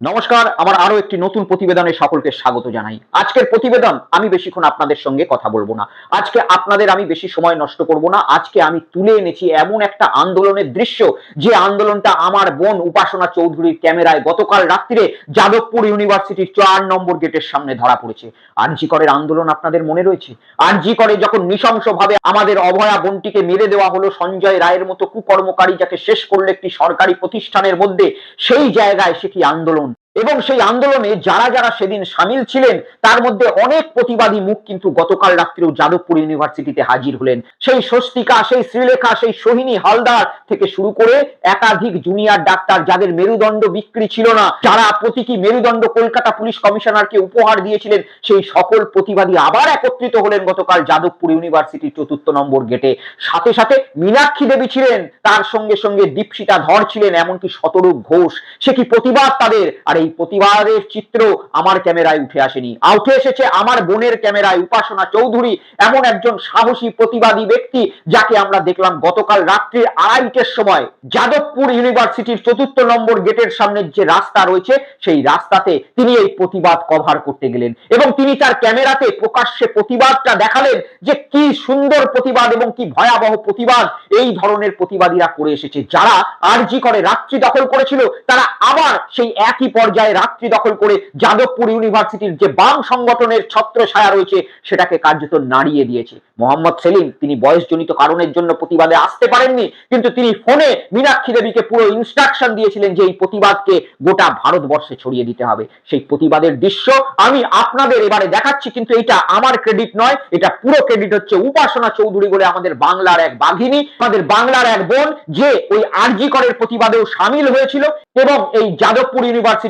নমস্কার আমার আরও একটি নতুন প্রতিবেদনে সকলকে স্বাগত জানাই। আজকের প্রতিবেদন, আমি বেশিক্ষণ আপনাদের সঙ্গে কথা বলব না। আজকে আপনাদের আমি বেশি সময় নষ্ট করব না। আজকে আমি তুলে এনেছি এমন একটা আন্দোলনের দৃশ্য, যে আন্দোলনটা আমার বোন উপাসনা চৌধুরীর ক্যামেরায় গতকাল রাত্রিরে যাদবপুর ইউনিভার্সিটির চার নম্বর গেটের সামনে ধরা পড়েছে। আরজি করের আন্দোলন আপনাদের মনে রয়েছে? আরজি করে যখন নৃশংসভাবে আমাদের অভয়া বোনটিকে মেরে দেওয়া হলো, সঞ্জয় রায়ের মতো কুকর্মকারী যাকে শেষ করল একটি সরকারি প্রতিষ্ঠানের মধ্যে, সেই জায়গায় সে কি আন্দোলন এবং সেই আন্দোলনে যারা যারা সেদিন সামিল ছিলেন, তার মধ্যে অনেক প্রতিবাদী মুখ কিন্তু গতকাল রাত্রেও যাদবপুর ইউনিভার্সিটিতে হাজির হলেন। সেই স্বস্তিকা, সেই শ্রীলেখা, সেই সোহিনী হালদার থেকে শুরু করে একাধিক জুনিয়র ডাক্তার যাদের মেরুদণ্ড বিক্রি ছিল না, যারা প্রতীকী মেরুদণ্ড কলকাতা পুলিশ কমিশনারকে উপহার দিয়েছিলেন, সেই সকল প্রতিবাদী আবার একত্রিত হলেন গতকাল যাদবপুর ইউনিভার্সিটির চতুর্থ নম্বর গেটে। সাথে সাথে মীনাক্ষী দেবী ছিলেন, তার সঙ্গে সঙ্গে দীপশিতা ধর ছিলেন, এমনকি শতরূপ ঘোষ। সে কি প্রতিবাদ তাদের? আর এই প্রতিবাদের চিত্র আমার ক্যামেরায় উঠে আসেনি। উঠে এসেছে আমার বোনের ক্যামেরায় উপাসনা চৌধুরী, এমন একজন সাহসী প্রতিবাদী ব্যক্তি যাকে আমরা দেখলাম গতকাল রাত্রি আড়াইটের সময়। যাদবপুর ইউনিভার্সিটির চতুর্থ নম্বর গেটের সামনে যে রাস্তা রয়েছে, সেই রাস্তাতে তিনি এই প্রতিবাদ কভার করতে গেলেন এবং তিনি তার ক্যামেরাতে প্রকাশ্যে প্রতিবাদটা দেখালেন যে কি সুন্দর প্রতিবাদ এবং কি ভয়াবহ প্রতিবাদ এই ধরনের প্রতিবাদীরা করে এসেছে। যারা আরজি করে রাত্রি দখল করেছিল, তারা আবার সেই একই পর্যায়ে রাত্রি দখল করে যাদবপুর ইউনিভার্সিটির যে বাম সংগঠনের ছত্র ছায়া রয়েছে, সেটাকে কার্যত নাড়িয়ে দিয়েছে। মোহাম্মদ সেলিম, তিনি বয়সজনিত কারণের জন্য প্রতিবাদে আসতে পারেননি, কিন্তু তিনি ফোনে মীনাক্ষী দেবীকে পুরো ইনস্ট্রাকশন দিয়েছিলেন যে এই প্রতিবাদকে গোটা ভারতবর্ষে ছড়িয়ে দিতে হবে। সেই প্রতিবাদের দৃশ্য আমি আপনাদের এবারে দেখাচ্ছি, কিন্তু এটা আমার ক্রেডিট নয়, এটা পুরো ক্রেডিট হচ্ছে উপাসনা চৌধুরী বলে আমাদের বাংলার এক বাঘিনী, আমাদের বাংলার এক বোন, যে ওই আরজি করের প্রতিবাদেও সামিল হয়েছিল এবং এই যাদবপুর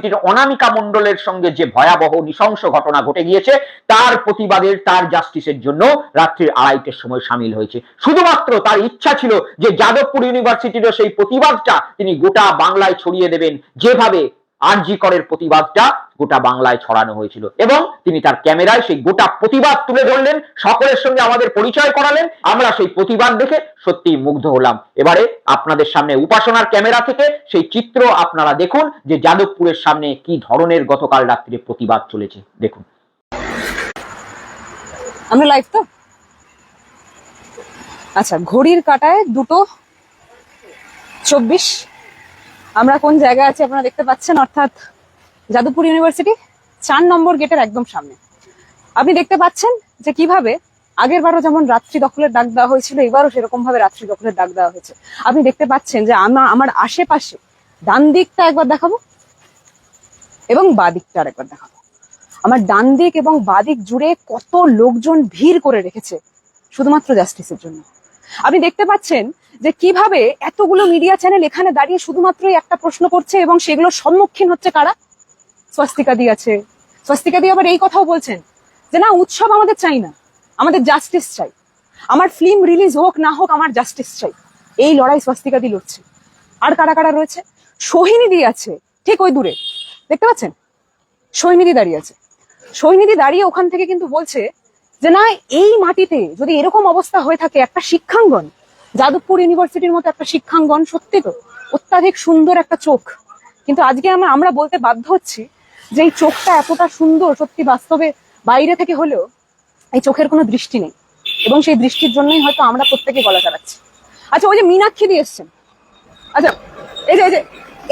ইউনিভার্সিটির অনামিকা মণ্ডলের সঙ্গে যে ভয়াবহ নৃশংস ঘটনা ঘটে গিয়েছে, তার প্রতিবাদের, তার জাস্টিসের জন্য রাত্রির আড়াইটের সময় সামিল হয়েছে। শুধুমাত্র তার ইচ্ছা ছিল যে যাদবপুর ইউনিভার্সিটিরও সেই প্রতিবাদটা তিনি গোটা বাংলায় ছড়িয়ে দেবেন। যেভাবে আরজি করের প্রতিবাদটা গোটা বাংলায় ছড়ানো হয়েছিল। এবং তিনি তার ক্যামেরায় সেই গোটা প্রতিবাদ তুলে ধরলেন, সকলের সঙ্গে আমাদের পরিচয় করালেন, আমরা সেই প্রতিবাদ দেখে সত্যি মুগ্ধ হলাম। এবারে আপনাদের সামনে উপাসনার ক্যামেরা থেকে সেই চিত্র আপনারা দেখুন, যে যাদবপুরের সামনে কি ধরনের গতকাল রাত্রিরে প্রতিবাদ চলেছে। দেখুন। আমরা লাইভ তো? আচ্ছা ঘড়ির কাটায় দুটো চব্বিশ। আমরা কোন জায়গায় আছি আপনারা দেখতে পাচ্ছেন? অর্থাৎ যাদবপুর ইউনিভার্সিটি, চার নম্বর গেটের একদম সামনে। আপনি দেখতে পাচ্ছেন যে কীভাবে আগের বারও যেমন রাত্রি দখলের ডাক দেওয়া হয়েছিল, এবারও সেরকম ভাবে রাত্রি দখলের ডাক দেওয়া হয়েছে। আপনি দেখতে পাচ্ছেন যে আমার আমার আশেপাশে ডান দিকটা একবার দেখাবো এবং বাঁ দিকটা আর একবার দেখাবো। আমার ডান দিক এবং বাদিক জুড়ে কত লোকজন ভিড় করে রেখেছে, শুধুমাত্র জাস্টিসের জন্য। আপনি দেখতে পাচ্ছেন যে কীভাবে এতগুলো মিডিয়া চ্যানেল এখানে দাঁড়িয়ে শুধুমাত্রই একটা প্রশ্ন করছে এবং সেগুলোর সম্মুখীন হচ্ছে কারা? স্বস্তিকা দি আছে। স্বস্তিকা দি আবার এই কথাও বলছেন যে, না, উৎসব আমাদের চাই না। আমাদের জাস্টিস চাই। আমার ফিল্ম রিলিজ হোক, না হোক, আমার জাস্টিস চাই। এই লড়াই স্বস্তিকা দি লড়ছে। আর কারা কারা রয়েছে? সোহিনী দি আছে, ঠিক ওই দূরে। দেখতে পাচ্ছেন? সৈনিধি দাঁড়িয়ে আছে। সৈনিধি দাঁড়িয়ে ওখান থেকে কিন্তু বলছে যে, না, এই মাটিতে যদি এরকম অবস্থা হয়ে থাকে একটা শিক্ষাঙ্গন, যাদবপুর ইউনিভার্সিটির মতো একটা শিক্ষাঙ্গন, সত্যি তো, অত্যাধিক সুন্দর একটা চোখ। কিন্তু আজকে আমরা বলতে বাধ্য হচ্ছি যে এই চোখটা এতটা সুন্দর সত্যি বাস্তবে বাইরে থেকে হলেও এই চোখের কোনো দৃষ্টি নেই। এবং সেই দৃষ্টির জন্যই হয়তো আমরা প্রত্যেকে গলা চালাচ্ছি। আচ্ছা ওই যে মীনাক্ষী দিয়ে এসছেন। আচ্ছা এই যে এই যে,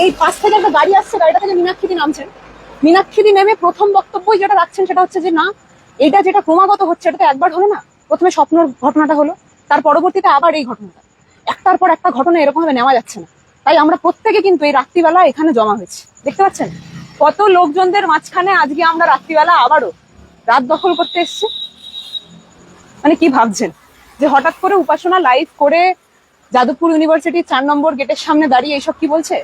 এই পাশ থেকে একটা গাড়ি আসছে, গাড়িটা থেকে মীনাক্ষী দি নামছেন। মীনাক্ষীদি নেমে প্রথম বক্তব্যই যেটা রাখছেন সেটা হচ্ছে যে, না, এটা যেটা ক্রমাগত হচ্ছে, এটা তো একবার হলো না। প্রথমে স্বপ্নর ঘটনাটা হলো, তার পরবর্তীতে আবার এই ঘটনাটা। একটার পর একটা ঘটনা এরকম ভাবে নেওয়া যাচ্ছে না। তাই আমরা প্রত্যেকে কিন্তু এই রাত্রিবেলা এখানে জমা হয়েছি। দেখতে পাচ্ছেন? কত লোকজনদের মাঝখানে আজকে আমরা রাত্রিবেলা আবারও রাত দখল করতে এসেছি? মানে কি ভাবছেন? যে হঠাৎ করে উপাসনা লাইভ করে যাদবপুর ইউনিভার্সিটির চার নম্বর গেটের সামনে দাঁড়িয়ে এইসব কি বলছে?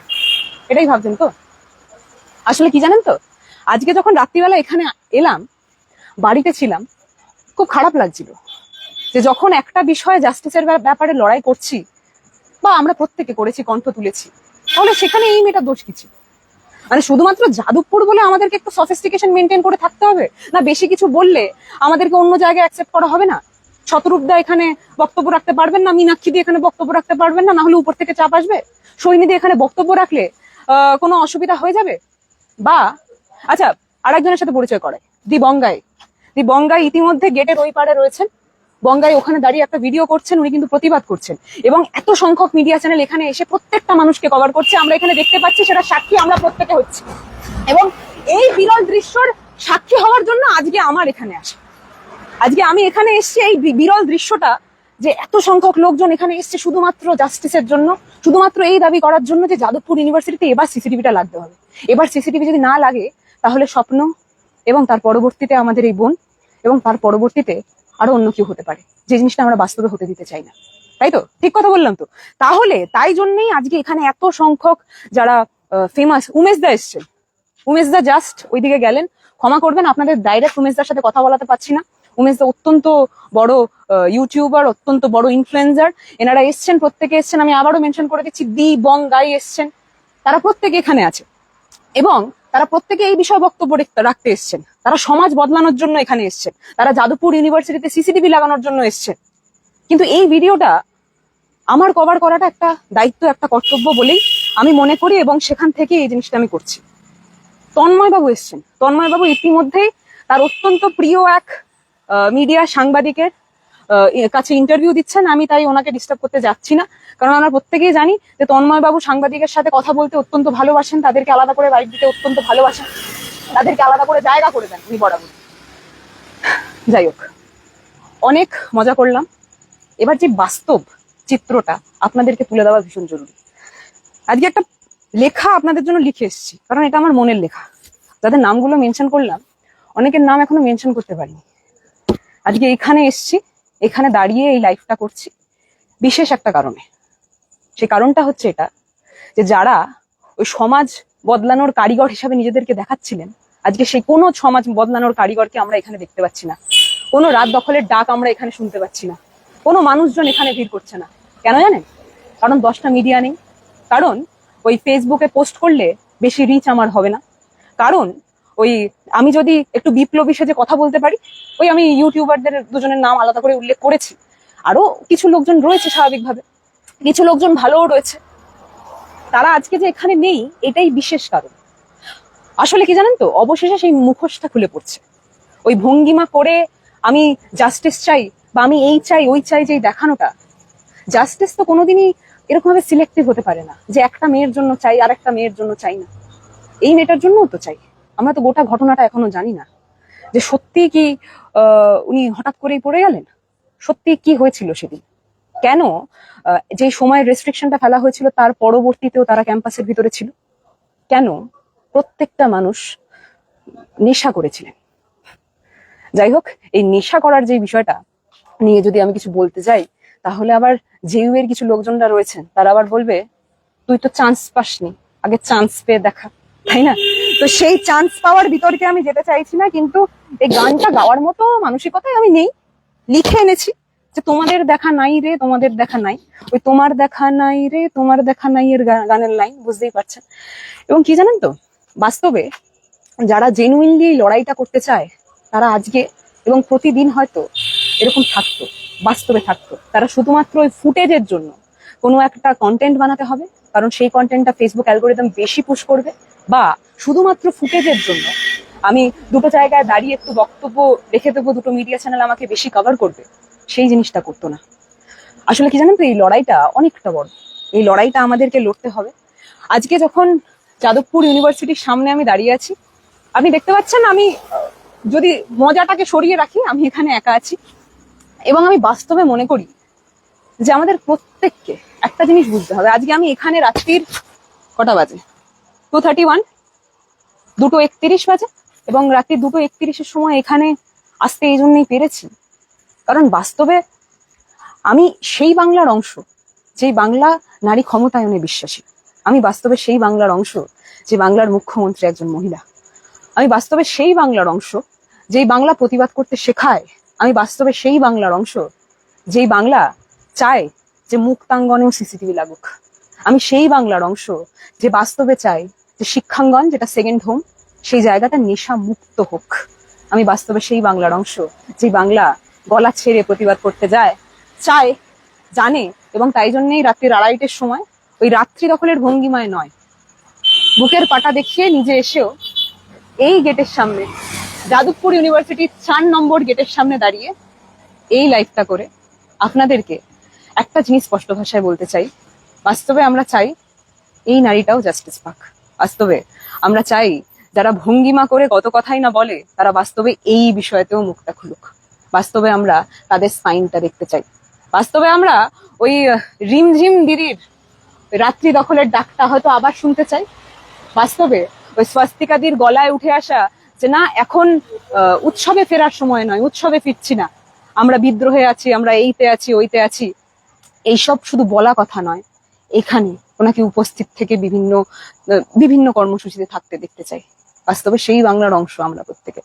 এটাই ভাবছেন তো? আসলে কি জানেন তো? আজকে যখন রাত্রিবেলা এখানে এলাম, বাড়িতে ছিলাম, খুব খারাপ লাগছিল যে যখন একটা বিষয়ে জাস্টিসের ব্যাপারে লড়াই করছি, বা আমরা প্রত্যেকে করেছি, কণ্ঠ তুলেছি, তাহলে সেখানে এই মেয়েটা দোষ কিছু মানে শুধুমাত্র যাদবপুর বলে আমাদেরকে একটু সফিস্টিকেশন মেনটেন করে থাকতে হবে? না বেশি কিছু বললে আমাদেরকে অন্য জায়গায় অ্যাকসেপ্ট করা হবে না? শতরূপদা এখানে বক্তব্য রাখতে পারবেন না? মীনাক্ষী দিয়ে এখানে বক্তব্য রাখতে পারবেন না? হলে উপর থেকে চাপ আসবে? সৈনিধি এখানে বক্তব্য রাখলে কোনো অসুবিধা হয়ে যাবে? বা আচ্ছা আরেকজনের সাথে পরিচয় করে দি বঙ্গাই দি বঙ্গাই ইতিমধ্যে গেটের ওই পাড়ে রয়েছেন। বঙ্গাই ওখানে দাঁড়িয়ে একটা ভিডিও করছেন, উনি কিন্তু প্রতিবাদ করছেন। এবং এত সংখ্যক মিডিয়া চ্যানেল এখানে এসে প্রত্যেকটা মানুষকে কভার করছে, আমরা এখানে দেখতে পাচ্ছি সেটা সাক্ষী আমরা প্রত্যেকে হচ্ছি। এবং এই বিরল দৃশ্যর সাক্ষী হওয়ার জন্য আজকে আমার এখানে আসে। আজকে আমি এখানে এসেছি এই বিরল দৃশ্যটা যে এত সংখ্যক লোকজন এখানে এসছে শুধুমাত্র জাস্টিসের জন্য, শুধুমাত্র এই দাবি করার জন্য যে যাদবপুর ইউনিভার্সিটিতে এবার সিসিটিভিটা লাগতে হবে। এবার সিসিটিভি যদি না লাগে, তাহলে স্বপ্ন এবং তার পরবর্তীতে আমাদের এই বোন এবং তার পরবর্তীতে আরও অন্য কেউ হতে পারে। যে জিনিসটা আমরা বাস্তবে হতে দিতে চাই না। তাই তো? ঠিক কথা বললাম তো? তাহলে তাই জন্যই আজকে এখানে এত সংখ্যক যারা ফেমাস উমেশ দা এসছেন। উমেশ দা জাস্ট ওইদিকে গেলেন। ক্ষমা করবেন, আপনাদের ডাইরেক্ট উমেশ দার সাথে কথা বলাতে পারছি না। উমেশ দা অত্যন্ত বড় ইউটিউবার অত্যন্ত বড় ইনফ্লুয়েন্সার এনারা এসছেন, প্রত্যেকে এসছেন। আমি আবারও মেনশন করে দিচ্ছি, দি বং গাই এসছেন। তারা প্রত্যেকে এখানে আছে। এবং তারা প্রত্যেকে এই বিষয়ে বক্তব্য রাখতে এসছেন। তারা সমাজ বদলানোর জন্য এখানে এসছেন তারা যাদবপুর ইউনিভার্সিটিতে সিসিটিভি লাগানোর জন্য এসছেন কিন্তু এই ভিডিওটা আমার কভার করাটা একটা দায়িত্ব, একটা কর্তব্য বলেই আমি মনে করি এবং সেখান থেকে এই জিনিসটা আমি করছি। তন্ময় বাবু এসছেন। তন্ময় বাবু ইতিমধ্যেই তার অত্যন্ত প্রিয় এক মিডিয়া সাংবাদিকের কাছে ইন্টারভিউ দিচ্ছেন। আমি তাই ওনাকে ডিস্টার্ব করতে যাচ্ছি না। কারণ আমরা প্রত্যেকেই জানি যে তন্ময় বাবু সাংবাদিকের সাথে কথা বলতে অত্যন্ত ভালোবাসেন, তাদেরকে আলাদা করে বাইক দিতে অত্যন্ত ভালোবাসেন। তাদেরকে আলাদা করে জায়গা করে দেন উনি বরাবর। যাই হোক, অনেক মজা করলাম। এবার যে বাস্তব চিত্রটা আপনাদেরকে তুলে দেওয়া ভীষণ জরুরি। আজকে একটা লেখা আপনাদের জন্য লিখে এসেছি, কারণ এটা আমার মনের লেখা। যাদের নামগুলো মেনশন করলাম, অনেকের নাম এখনও মেনশন করতে পারিনি। আজকে এখানে এসছি, এখানে দাঁড়িয়ে এই লাইফটা করছি, বিশেষ একটা কারণে। সেই কারণটা হচ্ছে এটা, যে যারা ওই সমাজ বদলানোর কারিগর হিসাবে নিজেদেরকে দেখাচ্ছিলেন আজকে সেই কোনো সমাজ বদলানোর কারিগরকে আমরা এখানে দেখতে পাচ্ছি না। কোনো রাত দখলের ডাক আমরা এখানে শুনতে পাচ্ছি না। কোনো মানুষজন এখানে ভিড় করছে না। কেন জানেন? কারণ দশটা মিডিয়া নেই। কারণ ওই ফেসবুকে পোস্ট করলে বেশি রিচ আমার হবে না। কারণ ওই আমি যদি একটু বিপ্লবী সেজে কথা বলতে পারি, ওই আমি ইউটিউবারদের দুজনের নাম আলাদা করে উল্লেখ করেছি। আরও কিছু লোকজন রয়েছে স্বাভাবিকভাবে। কিছু লোকজন ভালোও রয়েছে। তারা আজকে যে এখানে নেই, এটাই বিশেষ কারণ। আসলে কি জানেন তো, অবশেষে সেই মুখোশটা খুলে পড়ছে। ওই ভঙ্গিমা করে আমি জাস্টিস চাই বা আমি এই চাই, ওই চাই যে দেখানোটা জাস্টিস তো কোনোদিনই এরকম ভাবে সিলেক্টিভ হতে পারে না যে একটা মেয়ের জন্য চাই আর একটা মেয়ের জন্য চাই না। এই মেয়েটার জন্যও তো চাই। আমরা তো গোটা ঘটনাটা এখনও জানি না। যে সত্যি কি উনি হঠাৎ করেই পড়ে গেলেন? সত্যি কি হয়েছিল সেদিন? কেন যে সময়ের রেস্ট্রিকশনটা ফেলা হয়েছিল তার পরবর্তীতেও তারা ক্যাম্পাসের ভিতরে ছিল? কেন? প্রত্যেকটা মানুষ নেশা করেছিলেন। যাই হোক, এই নেশা করার যে বিষয়টা নিয়ে যদি আমি কিছু বলতে যাই, তাহলে আবার জেইউ এর কিছু লোকজনরা রয়েছেন, তারা আবার বলবে, তুই তো চান্স পাসনি, আগে চান্স পেয়ে দেখা। তাই না? তো সেই চান্স পাওয়ার বিতর্কে আমি যেতে চাইছি না, কিন্তু এই গানটা গাওয়ার মতো মানসিকতায় আমি নেই। লিখে এনেছি যে, তোমাদের দেখা নাই রে, তোমাদের দেখা নাই। ওই তোমার দেখা নাই রে, তোমার দেখা নাই এর গানের লাইন বুঝতেই পারছেন। এবং কি জানেন তো? বাস্তবে যারা জেনুইনলি লড়াইটা করতে চায়, তারা আজকে এবং প্রতিদিন হয়তো এরকম থাকতো, বাস্তবে থাকতো। তারা শুধুমাত্র ওই ফুটেজের জন্য কোনো একটা কন্টেন্ট বানাতে হবে, কারণ সেই কন্টেন্টটা ফেসবুক অ্যালগোরিদম বেশি পুশ করবে বা শুধুমাত্র ফুটেজের জন্য। আমি দুটো জায়গায় দাঁড়িয়ে একটু বক্তব্য রেখে দেবো, দুটো মিডিয়া চ্যানেল আমাকে বেশি কভার করবে। সেই জিনিসটা করতো না। আসলে কি জানেন তো, এই লড়াইটা অনেকটা বড়। এই লড়াইটা আমাদেরকে লড়তে হবে। আজকে যখন যাদবপুর ইউনিভার্সিটির সামনে আমি দাঁড়িয়ে আছি। আপনি দেখতে পাচ্ছেন আমি, যদি মজাটাকে সরিয়ে রাখি, আমি এখানে একা আছি। এবং আমি বাস্তবে মনে করি যে আমাদের প্রত্যেককে একটা জিনিস বুঝতে হবে। আজকে আমি এখানে রাত্রির কটা বাজে? টু থার্টি ওয়ান দুটো একত্রিশ বাজে। এবং রাত্রি দুটো একত্রিশের সময় এখানে আসতে এই জন্যই পেরেছি। কারণ বাস্তবে আমি সেই বাংলার অংশ, যেই বাংলা নারী ক্ষমতায়নে বিশ্বাসী। আমি বাস্তবে সেই বাংলার অংশ যে বাংলার মুখ্যমন্ত্রী একজন মহিলা। আমি বাস্তবে সেই বাংলার অংশ যেই বাংলা প্রতিবাদ করতে শেখায়। আমি বাস্তবে সেই বাংলার অংশ যেই বাংলা চায় যে মুক্তাঙ্গনেও সিসিটিভি লাগুক। আমি সেই বাংলার অংশ যে বাস্তবে চাই যে শিক্ষাঙ্গন যেটা সেকেন্ড হোম সেই জায়গাটা নেশা মুক্ত হোক। আমি বাস্তবে সেই বাংলার অংশ যে বাংলা গলা ছেড়ে প্রতিবাদ করতে যায়, চায়, জানে এবং তাই জন্যই রাত্রির আড়াইটের সময় ওই রাত্রি দখলের ভঙ্গিমায় নয়। বুকের পাটা দেখিয়ে নিজে এসেও এই গেটের সামনে, যাদবপুর ইউনিভার্সিটির চার নম্বর গেটের সামনে দাঁড়িয়ে এই লাইফটা করে আপনাদেরকে একটা জিনিস স্পষ্ট ভাষায় বলতে চাই। বাস্তবে আমরা চাই এই নারীটাও জাস্টিস পাক। বাস্তবে আমরা চাই যারা ভঙ্গিমা করে কত কথাই না বলে, তারা বাস্তবে এই বিষয়তেও মুখটা খুলুক। বাস্তবে আমরা তাদের স্পাইনটা দেখতে চাই। বাস্তবে আমরা ওই রিমঝিম দিদির রাত্রি দখলের ডাকটা হয়তো আবার শুনতে চাই। বাস্তবে ওই স্বাস্তিকাদির গলায় উঠে আসা যে না, এখন উৎসবে ফেরার সময় নয়, উৎসবে ফিরছি না। আমরা বিদ্রোহে আছি, আমরা এইতে আছি, ওইতে আছি। এইসব শুধু বলা কথা নয়। এখানে ওনাকে উপস্থিত থেকে বিভিন্ন বিভিন্ন কর্মসূচিতে থাকতে দেখতে চাই। বাস্তবে সেই বাংলার অংশ আমরা প্রত্যেকে।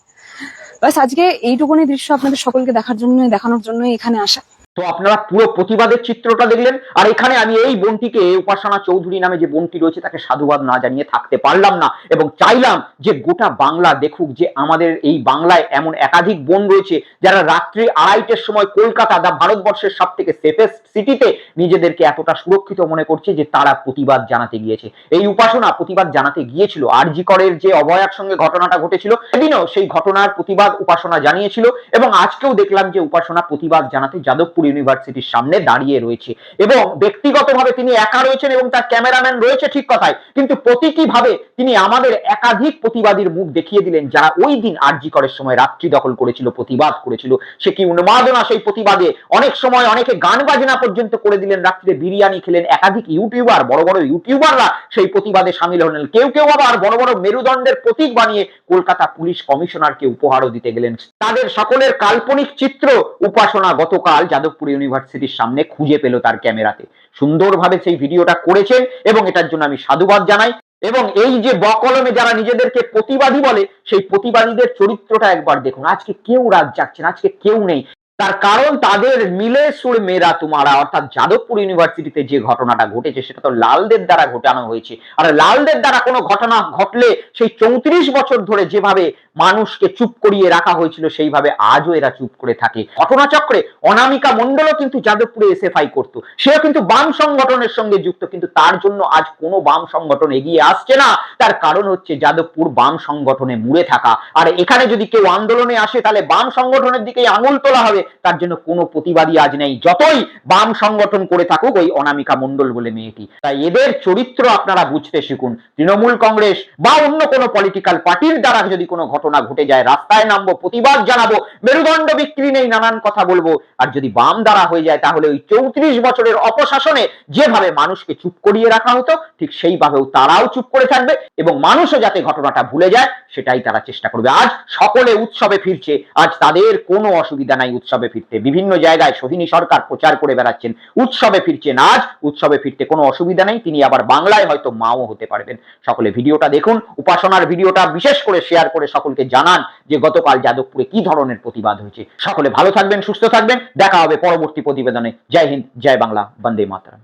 বাস আজকে এইটুকুনি দৃশ্য আপনাদের সকলকে দেখার জন্য দেখানোর জন্য এখানে আসা। তো আপনারা পুরো প্রতিবাদের চিত্রটা দেখলেন, আর এখানে আমি এই বোনটিকে উপাসনা চৌধুরী নামে যে বোনটি রয়েছে তাকে সাধুবাদ না জানিয়ে থাকতে পারলাম না এবং চাইলাম যে গোটা বাংলা দেখুক যে আমাদের এই বাংলায় এমন একাধিক বোন রয়েছে যারা রাত্রি আড়াইটের সময় কলকাতা দা ভারতবর্ষের সব থেকে সেফেস্ট সিটিতে নিজেদেরকে এতটা সুরক্ষিত মনে করছে যে তারা প্রতিবাদ জানাতে গিয়েছে। এই উপাসনা প্রতিবাদ জানাতে গিয়েছিল। আর জি করের যে অভয়ার সঙ্গে ঘটনাটা ঘটেছিল, সেদিনও সেই ঘটনার প্রতিবাদ উপাসনা জানিয়েছিল এবং আজকেও দেখলাম যে উপাসনা প্রতিবাদ জানাতে যাদবপুর ইউনিভার্সিটির সামনে দাঁড়িয়ে রয়েছে। এবং ব্যক্তিগতভাবে তিনি একা রয়েছেন এবং তার ক্যামেরাম্যান রয়েছে ঠিক কথাই, কিন্তু প্রতীকীভাবে তিনি আমাদের একাধিক প্রতিবাদীর মুখ দেখিয়ে দিলেন, যারা ওই দিন আরজি করের সময় রাত্রি দখল করেছিল, প্রতিবাদ করেছিল। সে কি উন্মাদনা সেই প্রতিবাদে? অনেক সময় অনেকে গান বাজনা পর্যন্ত করে দিলেন, রাত্রিতে বিরিয়ানি খেলেন, একাধিক ইউটিউবার, বড় বড় ইউটিউবাররা সেই প্রতিবাদে সামিল হলেন। কেউ কেউ আবার বড় বড় মেরুদণ্ডের প্রতীক বানিয়ে কলকাতা পুলিশ কমিশনারকে উপহারও দিতে গেলেন। তাদের সকলের কাল্পনিক চিত্র উপাসনা গতকাল যাদবপুর ইউনিভার্সিটির সামনে খুঁজে পেল তার ক্যামেরাতে। সুন্দরভাবে সেই ভিডিওটা করেছেন এবং এটার জন্য আমি সাধুবাদ জানাই। এবং এই যে বকলমে যারা নিজেদেরকে প্রতিবাদী বলে, সেই প্রতিবাদীদের চরিত্রটা একবার দেখুন। আজকে কেউ রাত যাচ্ছে আজকে কেউ নেই। তার কারণ তাদের মিলে সুর মেরা তুমারা। অর্থাৎ যাদবপুর ইউনিভার্সিটিতে যে ঘটনাটা ঘটেছে, সেটা তো লালদের দ্বারা ঘটানো হয়েছে। আর লালদের দ্বারা কোনো ঘটনা ঘটলে সেই চৌত্রিশ বছর ধরে যেভাবে মানুষকে চুপ করিয়ে রাখা হয়েছিল সেইভাবে আজও এরা চুপ করে থাকে। ঘটনাচক্রে অনামিকা মণ্ডলও কিন্তু যাদবপুরে এসএফআই করতো। সেও কিন্তু বাম সংগঠনের সঙ্গে যুক্ত, কিন্তু তার জন্য আজ কোনো বাম সংগঠন এগিয়ে আসছে না। তার কারণ হচ্ছে যাদবপুর বাম সংগঠনে মুড়ে থাকা। আর এখানে যদি কেউ আন্দোলনে আসে, তাহলে বাম সংগঠনের দিকেই আঙুল তোলা হবে। তার জন্য কোনো প্রতিবাদী আজ নেই। যতই বাম সংগঠন করে থাকুক, ওই অনামিকা মণ্ডল বলে মেয়েটি। তাই এদের চরিত্র আপনারা বুঝতে শিখুন। তৃণমূল কংগ্রেস বা অন্য কোনো পলিটিক্যাল পার্টির দ্বারা যদি কোনো ঘটনা ঘটে যায়, রাস্তায় নামবো, প্রতিবাদ জানাব, মেরুদণ্ড বিক্রি নেই, নানান কথা বলব। আর যদি বাম দ্বারা হয়ে যায়, তাহলে ওই চৌত্রিশ বছরের অপশাসনে যেভাবে মানুষকে চুপ করিয়ে রাখা হতো, ঠিক সেইভাবেও তারাও চুপ করে থাকবে এবং মানুষও যাতে ঘটনাটা ভুলে যায়, সেটাই তারা চেষ্টা করবে। আজ সকলে উৎসবে ফিরছে, আজ তাদের কোনো অসুবিধা নাই উৎসবে ফিরতে। বিভিন্ন জায়গায় সোহিনী সরকার প্রচার করে বেড়াচ্ছেন, উৎসবে ফিরছেন আজ, উৎসবে ফিরতে কোনো অসুবিধা নেই, তিনি আবার বাংলায় হয়তো মাও হতে পারবেন। সকলে ভিডিওটা দেখুন, উপাসনার ভিডিওটা বিশেষ করে শেয়ার করে সকলকে জানান যে গতকাল যাদবপুরে কি ধরনের প্রতিবাদ হয়েছে। সকলে ভালো থাকবেন, সুস্থ থাকবেন। দেখা হবে পরবর্তী প্রতিবেদনে। জয় হিন্দ, জয় বাংলা, বন্দে মাতরম।